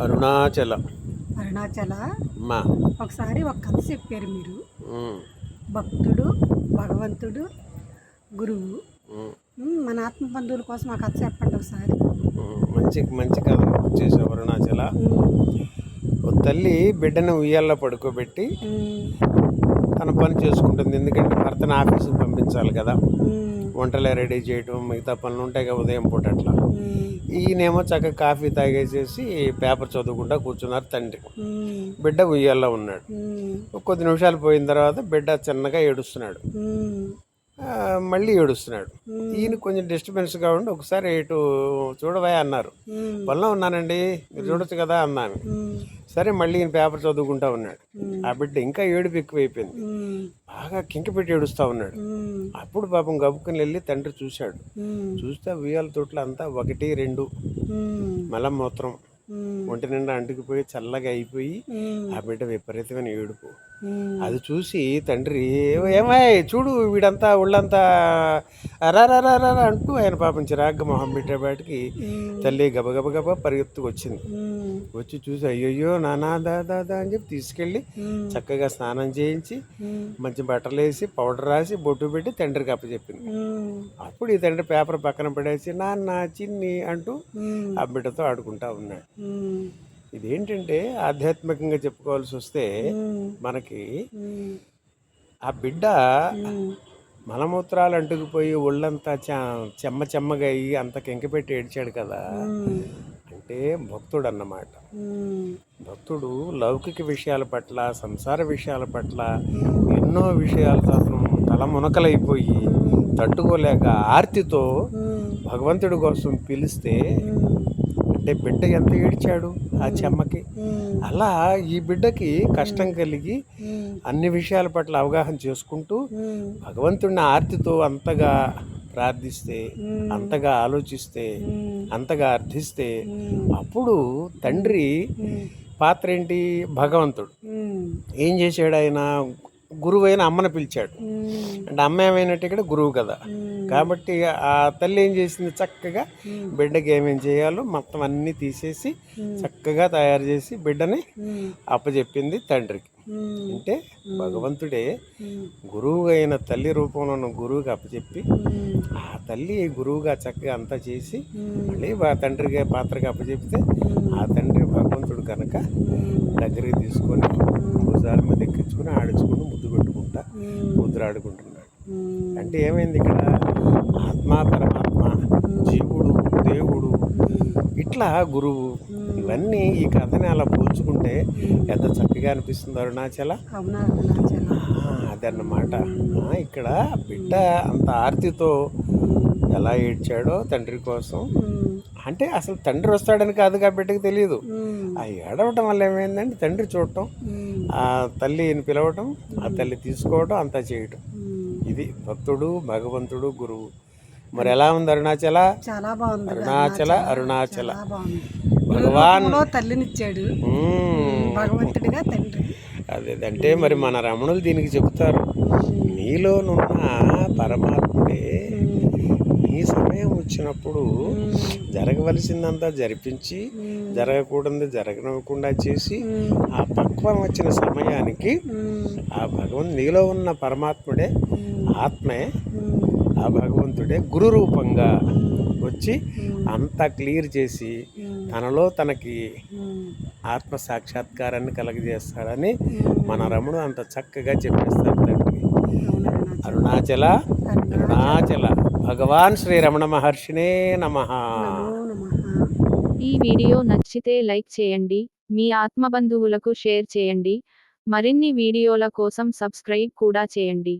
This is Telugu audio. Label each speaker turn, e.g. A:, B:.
A: అరుణాచల.
B: అరుణాచల.
A: మా
B: ఒకసారి ఒక కథ చెప్పారు మీరు. భక్తుడు భగవంతుడు గురువు. మన ఆత్మ బంధువుల కోసం ఆ కథ చెప్పండి ఒకసారి.
A: మంచి మంచి కథ వచ్చేసావు అరుణాచల. తల్లి బిడ్డను ఉయ్యాల్లో పడుకోబెట్టి తన పని చేసుకుంటుంది. ఎందుకంటే భర్తను ఆఫీసుకు పంపించాలి కదా. వంటలే రెడీ చేయటం మిగతా పనులు ఉంటాయి కదా ఉదయం పూట అట్లా. ఈయనేమో చక్కగా కాఫీ తాగేసేసి పేపర్ చదువుకుంటా కూర్చున్నారు తండ్రి. బిడ్డ ఉయ్యాల్లో ఉన్నాడు. కొద్ది నిమిషాలు పోయిన తర్వాత బిడ్డ చిన్నగా ఏడుస్తున్నాడు. మళ్ళీ ఏడుస్తున్నాడు. ఈయన కొంచెం డిస్టర్బెన్స్గా ఉండి ఒకసారి ఇటు చూడవా అన్నారు. పనిలో ఉన్నానండి మీరు చూడొచ్చు కదా అన్నాను. సరే మళ్ళీ ఈయన పేపర్ చదువుకుంటా ఉన్నాడు. ఆ బిడ్డ ఇంకా ఏడుపు ఎక్కువైపోయింది. బాగా కింక పెట్టి ఏడుస్తూ ఉన్నాడు. అప్పుడు పాపం గబుక్కుని వెళ్ళి తండ్రి చూశాడు. చూస్తే ఉయ్యాల తోటలు అంతా ఒకటి రెండు.
B: ఉమ్,
A: మలమూత్రం
B: ఉమ్,
A: ఒంటి నిండా అంటుకుపోయి చల్లగా అయిపోయి ఆ బిడ్డ విపరీతమైన ఏడుపు. అది చూసి తండ్రి "ఏమో- ఏమాయ్ చూడు వీడంతా ఒళ్ళంతా అరారారా అంటూ ఆయన పాపం చిరాగ్గా మొహం పెట్టేపాటికి తల్లి గబగబ గబ పరిగెత్తుకు వచ్చింది వచ్చి చూసి అయ్యయ్యో నానా దా దా దా అని చెప్పి తీసుకెళ్ళి చక్కగా స్నానం చేయించి మంచి బట్టలు వేసి పౌడర్ రాసి బొట్టు పెట్టి తండ్రికి అప్పచెప్పింది. అప్పుడు ఈ తండ్రి పేపర్ పక్కన పడేసి నాన్న చిన్ని అంటూ ఆ బిడ్డతో ఆడుకుంటా ఉన్నాడు. ఇదేంటంటే ఆధ్యాత్మికంగా చెప్పుకోవాల్సి వస్తే మనకి ఆ బిడ్డ మలమూత్రాలు అంటుకుపోయి ఒళ్ళంతా చెమ్మ చెమ్మగా అయ్యి అంత కెంకపెట్టి ఏడ్చాడు కదా. అంటే భక్తుడు అన్నమాట భక్తుడు లౌకిక విషయాల పట్ల సంసార విషయాల పట్ల ఎన్నో విషయాలతో అతను తల మునకలైపోయి తట్టుకోలేక ఆర్తితో భగవంతుడి కోసం పిలిస్తే అంటే బిడ్డ ఎంత ఏడ్చాడు ఆ చెమ్మకి? అలా ఈ బిడ్డకి కష్టం కలిగి అన్ని విషయాల పట్ల అవగాహన చేసుకుంటూ భగవంతుడిని ఆర్తితో అంతగా ప్రార్థిస్తే అంతగా ఆలోచిస్తే అంతగా అర్థిస్తే అప్పుడు తండ్రి పాత్ర ఏంటి భగవంతుడు. ఏం చేశాడు ఆయన? గురువు అయిన అమ్మను పిలిచాడు. అంటే అమ్మ ఏమైనట్టు ఇక్కడ? గురువు కదా. కాబట్టి ఆ తల్లి ఏం చేసింది? చక్కగా బిడ్డకి ఏమేం చేయాలో మొత్తం అన్నీ తీసేసి చక్కగా తయారు చేసి బిడ్డని అప్పచెప్పింది తండ్రికి. అంటే భగవంతుడే గురువు అయిన తల్లి రూపంలో ఉన్న గురువుకి అప్పచెప్పి ఆ తల్లి గురువుగా చక్కగా అంతా చేసి మళ్ళీ ఆ తండ్రికి పాత్రకి అప్పచెప్తే ఆ తండ్రి భగవంతుడు కనుక దగ్గరికి తీసుకొని భుజాల మీద ఎక్కించుకుని ఆడించుకుని ముద్దు పెట్టుకుంటా
B: ఉమ్,
A: అంటే ఏమైంది ఇక్కడ? ఆత్మ పరమాత్మ జీవుడు దేవుడు ఇట్లా గురువు ఇవన్నీ ఈ కథని అలా పోల్చుకుంటే ఎంత చక్కగా అనిపిస్తుంది అరుణాచల. అదన్నమాట. ఇక్కడ బిడ్డ అంత ఆర్తితో ఎలా ఏడ్చాడో తండ్రి కోసం. అంటే అసలు తండ్రి వస్తాడని కాదుగా బిడ్డకి తెలియదు. ఆ ఏడవటం వల్ల ఏమైందంటే తండ్రి చూడటం ఆ తల్లిని పిలవటం ఆ తల్లి తీసుకోవటం అంతా చేయటం. ఇది భక్తుడు భగవంతుడు గురువు. మరి ఎలా ఉంది అరుణాచల?
B: చాలా బాగుంది.
A: అరుణాచల అరుణాచల. భగవాన్.
B: తల్లినిచ్చాడు. భగవంతుడిగా తండ్రి.
A: అదే అంటే మరి మన రమణులు దీనికి చెబుతారు. నీలోనున్న పరమాత్ముడే నీ సమయం వచ్చినప్పుడు జరగవలసిందంతా జరిపించి జరగకూడదు జరగనివ్వకుండా చేసి ఆ పక్వం వచ్చిన సమయానికి ఆ భగవంతు నీలో ఉన్న పరమాత్ముడే ఆత్మే ఆ భగవంతుడే గురు రూపంగా వచ్చి అంతా క్లియర్ చేసి తనలో తనకి ఆత్మ సాక్షాత్కారాన్ని కలగజేస్తాడని మన రమణుడు అంత చక్కగా చెప్పేస్తారు తండ్రి. అరుణాచల అరుణాచల. భగవాన్ శ్రీ రమణ మహర్షినే నమ.
C: ఈ వీడియో నచ్చితే లైక్ చేయండి మీ ఆత్మబంధువులకు షేర్ చేయండి మరిన్ని వీడియోల కోసం సబ్స్క్రైబ్ కూడా చేయండి.